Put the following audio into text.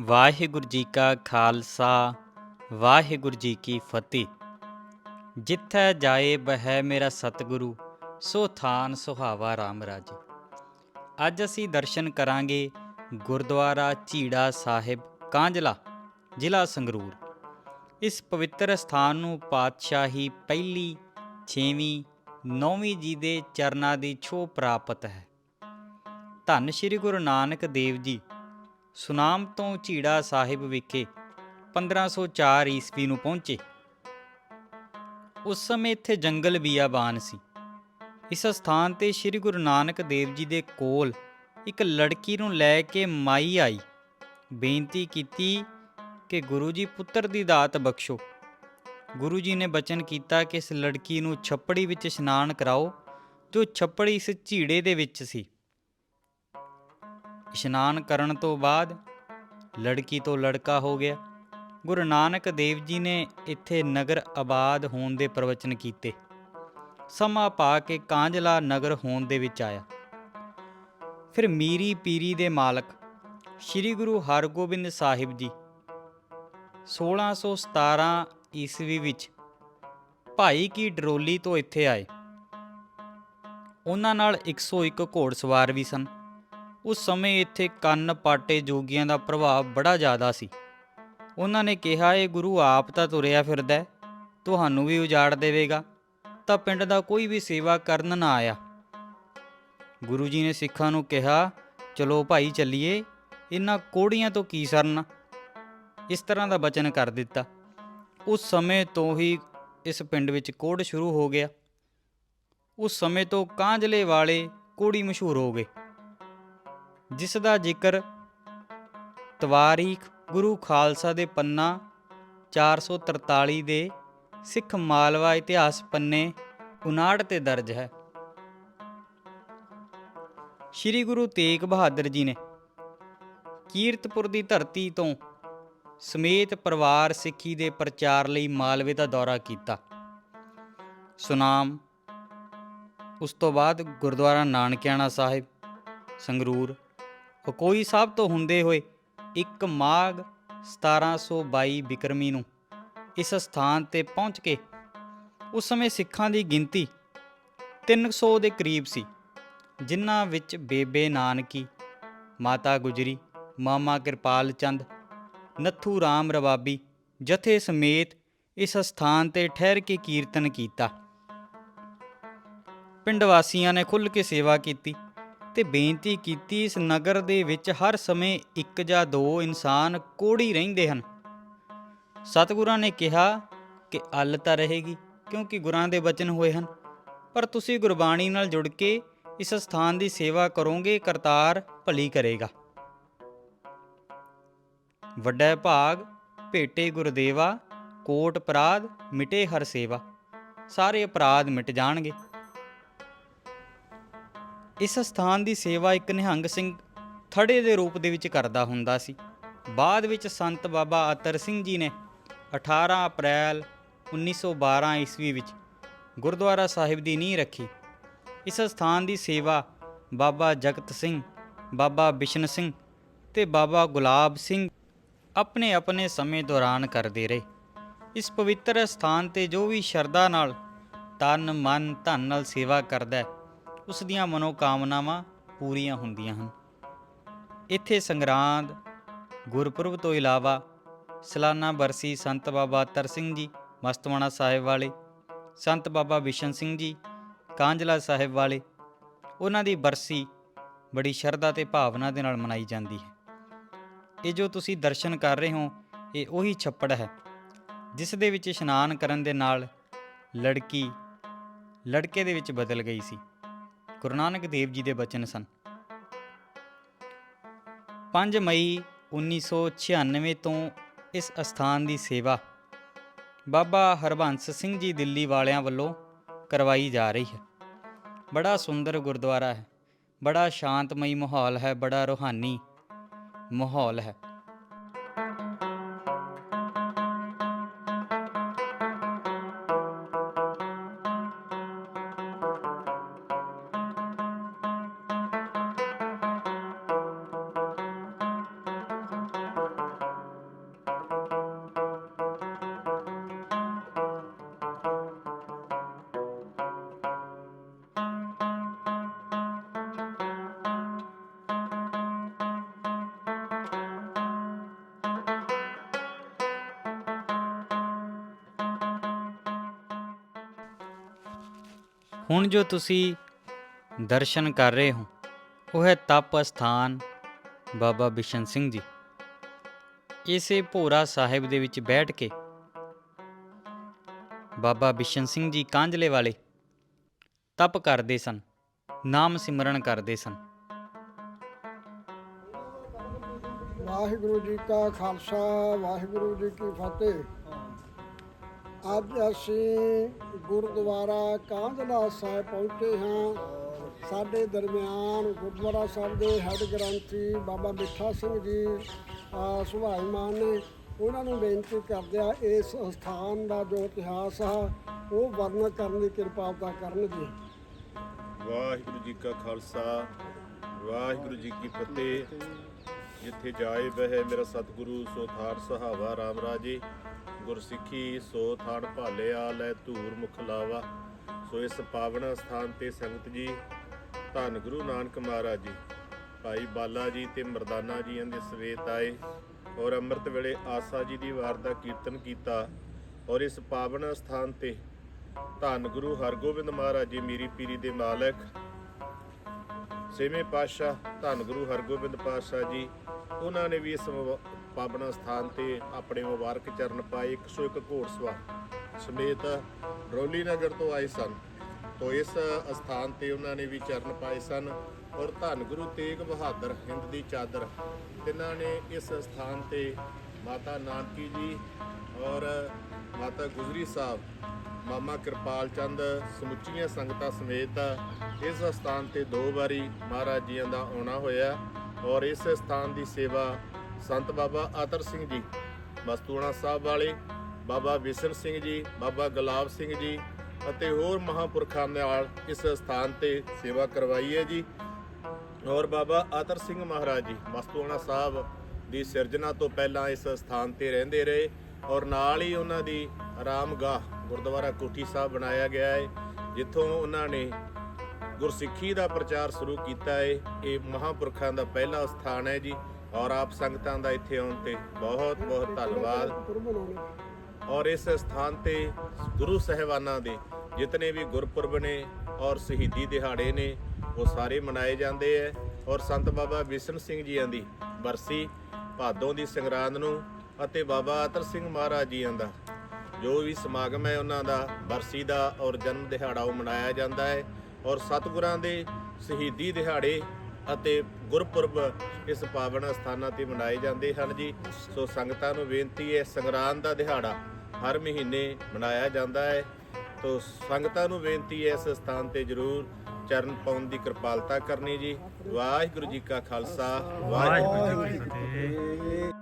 ਵਾਹਿਗੁਰੂ ਜੀ ਕਾ ਖਾਲਸਾ, ਵਾਹਿਗੁਰੂ ਜੀ ਕੀ ਫਤਿਹ। ਜਿੱਥੈ ਜਾਏ ਬਹਿ ਮੇਰਾ ਸਤਿਗੁਰੂ, ਸੋ ਥਾਨ ਸੁਹਾਵਾ RAM ਰਾਜੇ। ਅੱਜ ਅਸੀਂ ਦਰਸ਼ਨ ਕਰਾਂਗੇ ਗੁਰਦੁਆਰਾ ਝੀੜਾ ਸਾਹਿਬ, ਕਾਂਜਲਾ, ਜ਼ਿਲ੍ਹਾ ਸੰਗਰੂਰ। ਇਸ ਪਵਿੱਤਰ ਸਥਾਨ ਨੂੰ ਪਾਤਸ਼ਾਹੀ ਪਹਿਲੀ 6ਵੀਂ 9ਵੀਂ ਜੀ ਦੇ ਚਰਨਾਂ ਦੀ ਛੋਹ ਪ੍ਰਾਪਤ ਹੈ। ਧੰਨ ਸ਼੍ਰੀ ਗੁਰੂ ਨਾਨਕ ਦੇਵ ਜੀ ਸੁਨਾਮ ਤੋਂ ਝੀੜਾ ਸਾਹਿਬ ਵਿਖੇ 1504 ਈਸਵੀ ਨੂੰ ਪਹੁੰਚੇ। ਉਸ ਸਮੇਂ ਇੱਥੇ ਜੰਗਲ ਬੀਆਬਾਨ ਸੀ। ਇਸ ਸਥਾਨ ਤੇ ਸ੍ਰੀ ਗੁਰੂ ਨਾਨਕ ਦੇਵ ਜੀ ਦੇ ਕੋਲ ਇੱਕ ਲੜਕੀ ਨੂੰ ਲੈ ਕੇ ਮਾਈ ਆਈ। ਬੇਨਤੀ ਕੀਤੀ ਕਿ ਗੁਰੂ ਜੀ ਪੁੱਤਰ ਦੀ ਦਾਤ ਬਖਸ਼ੋ। ਗੁਰੂ ਜੀ ਨੇ ਬਚਨ ਕੀਤਾ ਕਿ ਇਸ ਲੜਕੀ ਨੂੰ ਛੱਪੜੀ ਵਿੱਚ ਇਸ਼ਨਾਨ ਕਰਾਓ ਜੋ ਛੱਪੜੀ ਇਸ ਝੀੜੇ ਦੇ ਵਿੱਚ ਸੀ। ਇਸ਼ਨਾਨ ਕਰਨ ਤੋਂ ਬਾਅਦ ਲੜਕੀ ਤੋਂ ਲੜਕਾ ਹੋ ਗਿਆ। ਗੁਰੂ ਨਾਨਕ ਦੇਵ ਜੀ ਨੇ ਇੱਥੇ ਨਗਰ ਆਬਾਦ ਹੋਣ ਦੇ ਪ੍ਰਵਚਨ ਕੀਤੇ। ਸਮਾਂ ਪਾ ਕੇ ਕਾਂਝਲਾ ਨਗਰ ਹੋਣ ਦੇ ਵਿੱਚ ਆਇਆ। ਫਿਰ ਮੀਰੀ ਪੀਰੀ ਦੇ ਮਾਲਕ ਸ੍ਰੀ ਗੁਰੂ ਹਰਗੋਬਿੰਦ ਸਾਹਿਬ ਜੀ 1617 ਈਸਵੀ ਵਿੱਚ ਭਾਈ ਕੀ ਡਰੋਲੀ ਤੋਂ ਇੱਥੇ ਆਏ। ਉਹਨਾਂ ਨਾਲ 101 ਘੋੜਸਵਾਰ ਵੀ ਸਨ। ਉਸ ਸਮੇਂ ਇੱਥੇ ਕੰਨ ਪਾਟੇ ਜੋਗੀਆਂ ਦਾ ਪ੍ਰਭਾਵ ਬੜਾ ਜ਼ਿਆਦਾ ਸੀ। ਉਹਨਾਂ ਨੇ ਕਿਹਾ, ਇਹ ਗੁਰੂ ਆਪ ਤਾਂ ਤੁਰਿਆ ਫਿਰਦਾ ਤੁਹਾਨੂੰ ਵੀ ਉਜਾੜ ਦੇਵੇਗਾ, ਤਾਂ ਪਿੰਡ ਦਾ ਕੋਈ ਵੀ ਸੇਵਾ ਕਰਨ ਨਾ ਆਇਆ। ਗੁਰੂ ਜੀ ਨੇ ਸਿੱਖਾਂ ਨੂੰ ਕਿਹਾ, ਚਲੋ ਭਾਈ ਚੱਲੀਏ, ਇਹਨਾਂ ਕੋੜੀਆਂ ਤੋਂ ਕੀ ਸਰਨਾ ਇਸ ਤਰ੍ਹਾਂ ਦਾ ਬਚਨ ਕਰ ਦਿੱਤਾ। ਉਸ ਸਮੇਂ ਤੋਂ ਹੀ ਇਸ ਪਿੰਡ ਵਿੱਚ ਕੋੜ ਸ਼ੁਰੂ ਹੋ ਗਿਆ। ਉਸ ਸਮੇਂ ਤੋਂ ਕਾਂਜਲੇ ਵਾਲੇ ਕੋੜੀ ਮਸ਼ਹੂਰ ਹੋ ਗਏ। ਜਿਸ ਦਾ ਜ਼ਿਕਰ ਤਵਾਰੀਖ ਗੁਰੂ ਖਾਲਸਾ ਦੇ ਪੰਨਾ 443 ਦੇ ਸਿੱਖ ਮਾਲਵਾ ਇਤਿਹਾਸ ਪੰਨੇ 59 ਤੇ ਦਰਜ ਹੈ। ਸ੍ਰੀ ਗੁਰੂ ਤੇਗ ਬਹਾਦਰ ਜੀ ਨੇ ਕੀਰਤਪੁਰ ਦੀ ਧਰਤੀ ਤੋਂ ਸਮੇਤ ਪਰਿਵਾਰ ਸਿੱਖੀ ਦੇ ਪ੍ਰਚਾਰ ਲਈ ਮਾਲਵੇ ਦਾ ਦੌਰਾ ਕੀਤਾ। ਸੁਨਾਮ, ਉਸ ਤੋਂ ਬਾਅਦ ਗੁਰਦੁਆਰਾ ਨਾਨਕਿਆਣਾ ਸਾਹਿਬ, ਸੰਗਰੂਰ ਹਕੋਈ ਸਾਹਿਬ ਤੋਂ ਹੁੰਦੇ ਹੋਏ 1 ਮਾਘ 1722 ਬਿਕਰਮੀ ਨੂੰ ਇਸ ਸਥਾਨ ਤੇ ਪਹੁੰਚ ਕੇ ਉਸ ਸਮੇਂ ਸਿੱਖਾਂ ਦੀ ਗਿਣਤੀ 300 ਦੇ ਕਰੀਬ ਸੀ, ਜਿਨ੍ਹਾਂ ਵਿੱਚ ਬੇਬੇ ਨਾਨਕੀ, ਮਾਤਾ ਗੁਜਰੀ, ਮਾਮਾ ਕਿਰਪਾਲ ਚੰਦ, ਨੱਥੂ ਰਾਮ ਰਵਾਬੀ ਜਥੇ ਸਮੇਤ ਇਸ ਸਥਾਨ ਤੇ ਠਹਿਰ ਕੇ ਕੀਰਤਨ ਕੀਤਾ। ਪਿੰਡ ਵਾਸੀਆਂ ਨੇ ਖੁੱਲ੍ਹ ਕੇ ਸੇਵਾ ਕੀਤੀ। ਤੇ ਬੇਨਤੀ ਕੀਤੀ ਇਸ ਨਗਰ ਦੇ ਵਿੱਚ ਹਰ ਸਮੇਂ ਇੱਕ ਜਾਂ ਦੋ ਇਨਸਾਨ ਕੋੜੀ ਰਹਿੰਦੇ ਹਨ। ਸਤਿਗੁਰਾਂ ਨੇ ਕਿਹਾ ਕਿ ਅੱਲ ਤਾਂ ਰਹੇਗੀ, ਕਿਉਂਕਿ ਗੁਰਾਂ ਦੇ ਬਚਨ ਹੋਏ ਹਨ। ਪਰ ਤੁਸੀਂ ਗੁਰਬਾਣੀ ਨਾਲ ਜੁੜ ਕੇ ਇਸ ਸਥਾਨ ਦੀ ਸੇਵਾ ਕਰੋਗੇ, ਕਰਤਾਰ ਭਲੀ ਕਰੇਗਾ। ਵੱਡਾ ਭਾਗ, ਭੇਟੇ ਗੁਰਦੇਵਾ, ਕੋਟ ਅਪਰਾਧ ਮਿਟੇ ਹਰ ਸੇਵਾ। ਸਾਰੇ ਅਪਰਾਧ ਮਿਟ ਜਾਣਗੇ। ਇਸ ਸਥਾਨ ਦੀ ਸੇਵਾ ਇੱਕ ਨਿਹੰਗ ਸਿੰਘ ਥੜੇ ਦੇ ਰੂਪ ਦੇ ਵਿੱਚ ਕਰਦਾ ਹੁੰਦਾ ਸੀ। ਬਾਅਦ ਵਿੱਚ ਸੰਤ ਬਾਬਾ ਅਤਰ ਸਿੰਘ ਜੀ ਨੇ 18 ਅਪ੍ਰੈਲ 1912 ਈਸਵੀ ਵਿੱਚ ਗੁਰਦੁਆਰਾ ਸਾਹਿਬ ਦੀ ਨੀਂਹ ਰੱਖੀ। ਇਸ ਸਥਾਨ ਦੀ ਸੇਵਾ ਬਾਬਾ ਜਗਤ ਸਿੰਘ, ਬਾਬਾ ਬਿਸ਼ਨ ਸਿੰਘ ਤੇ ਬਾਬਾ ਗੁਲਾਬ ਸਿੰਘ ਆਪਣੇ ਆਪਣੇ ਸਮੇਂ ਦੌਰਾਨ ਕਰਦੇ ਰਹੇ। ਇਸ ਪਵਿੱਤਰ ਸਥਾਨ ਤੇ ਜੋ ਵੀ ਸ਼ਰਧਾ ਨਾਲ ਤਨ ਮਨ ਧਨ ਨਾਲ ਸੇਵਾ ਕਰਦਾ ਹੈ ਉਸ ਦੀਆਂ ਮਨੋਕਾਮਨਾਵਾਂ ਪੂਰੀਆਂ ਹੁੰਦੀਆਂ ਹਨ। ਇੱਥੇ ਸੰਗਰਾਂਦ, ਗੁਰਪੁਰਬ ਤੋਂ ਇਲਾਵਾ ਸਲਾਨਾ ਬਰਸੀ ਸੰਤ ਬਾਬਾ ਤਰ ਸਿੰਘ ਜੀ ਮਸਤਵਾਣਾ ਸਾਹਿਬ ਵਾਲੇ, ਸੰਤ ਬਾਬਾ ਵਿਸ਼ਨ ਸਿੰਘ ਜੀ ਕਾਂਜਲਾ ਸਾਹਿਬ ਵਾਲੇ, ਉਹਨਾਂ ਦੀ ਬਰਸੀ ਬੜੀ ਸ਼ਰਧਾ ਤੇ ਭਾਵਨਾ ਦੇ ਨਾਲ ਮਨਾਈ ਜਾਂਦੀ ਹੈ। ਇਹ ਜੋ ਤੁਸੀਂ ਦਰਸ਼ਨ ਕਰ ਰਹੇ ਹੋ, ਇਹ ਉਹੀ ਛੱਪੜ ਹੈ, ਜਿਸ ਦੇ ਵਿੱਚ ਇਸ਼ਨਾਨ ਕਰਨ ਦੇ ਨਾਲ ਲੜਕੀ, ਲੜਕੇ ਦੇ ਵਿੱਚ ਬਦਲ ਗਈ ਸੀ। ਗੁਰੂ ਨਾਨਕ ਦੇਵ ਜੀ ਦੇ ਬਚਨ ਸਨ। 5 ਮਈ 1996 ਤੋਂ ਇਸ ਅਸਥਾਨ ਦੀ ਸੇਵਾ ਬਾਬਾ ਹਰਬੰਸ ਸਿੰਘ ਜੀ ਦਿੱਲੀ ਵਾਲਿਆਂ ਵੱਲੋਂ ਕਰਵਾਈ ਜਾ ਰਹੀ ਹੈ। ਬੜਾ ਸੁੰਦਰ ਗੁਰਦੁਆਰਾ ਹੈ, ਬੜਾ ਸ਼ਾਂਤਮਈ ਮਾਹੌਲ ਹੈ, ਬੜਾ ਰੋਹਾਨੀ ਮਾਹੌਲ ਹੈ। ਹੁਣ ਜੋ ਤੁਸੀਂ ਦਰਸ਼ਨ ਕਰ ਰਹੇ ਹੋ, ਉਹ ਹੈ ਤਪ ਅਸਥਾਨ ਬਾਬਾ ਬਿਸ਼ਨ ਸਿੰਘ ਜੀ। ਇਸੇ ਭੋਰਾ ਸਾਹਿਬ ਦੇ ਵਿੱਚ ਬੈਠ ਕੇ ਬਾਬਾ ਬਿਸ਼ਨ ਸਿੰਘ ਜੀ ਕਾਂਝਲੇ ਵਾਲੇ ਤਪ ਕਰਦੇ ਸਨ, ਨਾਮ ਸਿਮਰਨ ਕਰਦੇ ਸਨ। ਵਾਹਿਗੁਰੂ ਜੀ ਕਾ ਖਾਲਸਾ, ਵਾਹਿਗੁਰੂ ਜੀ ਕੀ ਫਤਿਹ। ਅੱਜ ਅਸੀਂ ਗੁਰਦੁਆਰਾ ਕਾਂਝਲਾ ਸਾਹਿਬ ਪਹੁੰਚੇ ਹਾਂ। ਸਾਡੇ ਦਰਮਿਆਨ ਗੁਰਦੁਆਰਾ ਸਾਹਿਬ ਦੇ ਹੈੱਡ ਗ੍ਰੰਥੀ ਬਾਬਾ ਮਿੱਠਾ ਸਿੰਘ ਜੀ ਅ, ਸੁਭਾਈਮਾਨ ਨੇ ਉਹਨਾਂ ਨੂੰ ਬੇਨਤੀ ਕਰਦਿਆਂ ਇਸ ਸਥਾਨ ਦਾ ਜੋ ਇਤਿਹਾਸ ਆ ਉਹ ਵਰਣਨ ਕਰਨ ਦੀ ਕਿਰਪਾ ਕਿਰਪਾਲਤਾ ਕਰਨਗੇ। ਵਾਹਿਗੁਰੂ ਜੀ ਕਾ ਖਾਲਸਾ ਵਾਹਿਗੁਰੂ ਜੀ ਕੀ ਫਤਿਹ। ਜਿੱਥੇ ਜਾਏ ਬਹਿ ਮੇਰਾ ਸਤਿਗੁਰੂ ਸੋਥਾਰ ਸਹਾਵਾ ਰਾਮ ਰਾਜੇ। ਗੁਰਸਿੱਖੀ ਸੋ ਥਾਨ ਭਾਲਿਆ, ਲੈ ਧੂਰ ਮੁਖ ਲਾਵਾ। ਸੋ ਇਸ ਪਾਵਨ ਸਥਾਨ ਤੇ ਸੰਗਤ ਜੀ, ਧੰਨ ਗੁਰੂ ਨਾਨਕ ਮਹਾਰਾਜ ਜੀ। ਭਾਈ ਬਾਲਾ ਜੀ ਤੇ ਮਰਦਾਨਾ ਜੀਆਂ ਦੇ ਸਵੇਤ ਆਏ ਔਰ ਅੰਮ੍ਰਿਤ ਵੇਲੇ ਆਸਾ ਜੀ ਦੀ ਵਾਰ ਦਾ ਕੀਰਤਨ ਕੀਤਾ ਔਰ ਇਸ ਪਾਵਨ ਸਥਾਨ ਤੇ ਧੰਨ ਗੁਰੂ ਹਰਗੋਬਿੰਦ ਮਹਾਰਾਜ ਜੀ, ਮੀਰੀ ਪੀਰੀ ਦੇ ਮਾਲਕ ਛੇਵੇਂ ਪਾਤਸ਼ਾਹ ਧੰਨ ਗੁਰੂ ਹਰਗੋਬਿੰਦ ਪਾਤਸ਼ਾਹ ਜੀ, ਉਹਨਾਂ ਨੇ ਵੀ ਇਸ ਪਾਵਨ ਸਥਾਨ ਤੇ ਆਪਣੇ ਮੁਬਾਰਕ ਚਰਨ ਪਾਏ 101 ਘੋੜਸਵਾਰ ਸਮੇਤ ਰੌਲੀ ਨਗਰ ਤੋਂ ਆਏ ਸਨ। ਤੋਂ ਇਸ ਸਥਾਨ ਤੇ ਉਹਨਾਂ ਨੇ ਵੀ ਚਰਨ ਪਾਏ ਸਨ ਔਰ ਧੰਨ ਗੁਰੂ ਤੇਗ ਬਹਾਦਰ ਹਿੰਦ ਦੀ ਚਾਦਰ ਤਿੰਨਾਂ ਨੇ ਇਸ ਸਥਾਨ ਤੇ ਮਾਤਾ ਨਾਨਕੀ ਜੀ ਔਰ ਮਾਤਾ ਗੁਜਰੀ ਸਾਹਿਬ, ਮਾਮਾ ਕਿਰਪਾਲ ਚੰਦ ਸਮੁੱਚੀਆਂ ਸੰਗਤਾਂ ਸਮੇਤ ਇਸ ਸਥਾਨ ਤੇ ਦੋ ਵਾਰੀ ਮਹਾਰਾਜ ਜੀਆਂ ਦਾ ਆਉਣਾ ਹੋਇਆ ਔਰ ਇਸ ਸਥਾਨ ਦੀ ਸੇਵਾ ਸੰਤ ਬਾਬਾ ਆਤਰ ਸਿੰਘ ਜੀ ਮਸਤੂਣਾ ਸਾਹਿਬ ਵਾਲੇ, ਬਾਬਾ ਵਿਸ਼ਨ ਸਿੰਘ ਜੀ, ਬਾਬਾ ਗੁਲਾਬ ਸਿੰਘ ਜੀ ਅਤੇ ਹੋਰ ਮਹਾਪੁਰਖਾਂ ਨਾਲ ਇਸ ਸਥਾਨ ਤੇ ਸੇਵਾ ਕਰਵਾਈ ਹੈ ਜੀ। ਔਰ ਬਾਬਾ ਆਤਰ ਸਿੰਘ ਮਹਾਰਾਜ ਜੀ ਮਸਤੂਆਣਾ ਸਾਹਿਬ ਦੀ ਸਿਰਜਣਾ ਤੋਂ ਪਹਿਲਾਂ ਇਸ ਸਥਾਨ ਤੇ ਰਹਿੰਦੇ ਰਹੇ ਔਰ ਨਾਲ ਹੀ ਉਹਨਾਂ ਦੀ ਆਰਾਮਗਾਹ ਗੁਰਦੁਆਰਾ ਕੋਠੀ ਸਾਹਿਬ ਬਣਾਇਆ ਗਿਆ ਹੈ, ਜਿੱਥੋਂ ਉਹਨਾਂ ਨੇ ਗੁਰਸਿੱਖੀ ਦਾ ਪ੍ਰਚਾਰ ਸ਼ੁਰੂ ਕੀਤਾ ਹੈ। ਇਹ ਮਹਾਪੁਰਖਾਂ ਦਾ ਪਹਿਲਾ ਸਥਾਨ ਹੈ ਜੀ। ਔਰ ਆਪ ਸੰਗਤਾਂ ਦਾ ਇੱਥੇ ਆਉਣ ਤੇ ਬਹੁਤ ਬਹੁਤ ਧੰਨਵਾਦ। ਔਰ ਇਸ ਸਥਾਨ ਤੇ ਗੁਰੂ ਸਹਿਬਾਨਾਂ ਦੇ ਜਿਤਨੇ ਵੀ ਗੁਰਪੁਰਬ ਨੇ ਔਰ ਸ਼ਹੀਦੀ ਦਿਹਾੜੇ ਨੇ, ਉਹ ਸਾਰੇ ਮਨਾਏ ਜਾਂਦੇ ਐ। ਔਰ ਸੰਤ ਬਾਬਾ ਬਿਸ਼ਨ ਸਿੰਘ ਜੀਆਂ ਦੀ ਬਰਸੀ, ਭਾਦੋਂ ਦੀ ਸੰਗਰਾਂਦ ਨੂੰ ਅਤੇ ਬਾਬਾ ਅਤਰ ਸਿੰਘ ਮਹਾਰਾਜ ਜੀਆਂ ਦਾ। ਜੋ ਵੀ ਸਮਾਗਮ ਹੈ ਉਹਨਾਂ ਦਾ ਬਰਸੀ ਦਾ ਔਰ ਜਨਮ ਦਿਹਾੜਾ ਉਹ ਮਨਾਇਆ ਜਾਂਦਾ ਹੈ ਔਰ ਸਤਿਗੁਰਾਂ ਦੇ ਸ਼ਹੀਦੀ ਦਿਹਾੜੇ ਅਤੇ ਗੁਰਪੁਰਬ ਇਸ ਪਾਵਨ ਸਥਾਨਾਂ ਤੇ ਮਨਾਏ ਜਾਂਦੇ ਹਨ ਜੀ। ਸੋ ਸੰਗਤਾਂ ਨੂੰ ਬੇਨਤੀ ਹੈ, ਸੰਗਰਾਂਦ ਦਾ ਦਿਹਾੜਾ ਹਰ ਮਹੀਨੇ ਮਨਾਇਆ ਜਾਂਦਾ ਹੈ। ਤੋ ਸੰਗਤਾਂ ਨੂੰ ਬੇਨਤੀ ਹੈ, ਇਸ ਸਥਾਨ ਤੇ ਜਰੂਰ ਚਰਨ ਪਾਉਣ ਦੀ ਕਿਰਪਾਲਤਾ ਕਰਨੀ ਜੀ। ਵਾਹਿਗੁਰੂ ਜੀ ਕਾ ਖਾਲਸਾ, ਵਾਹਿਗੁਰੂ ਜੀ ਕੀ ਫਤਿਹ।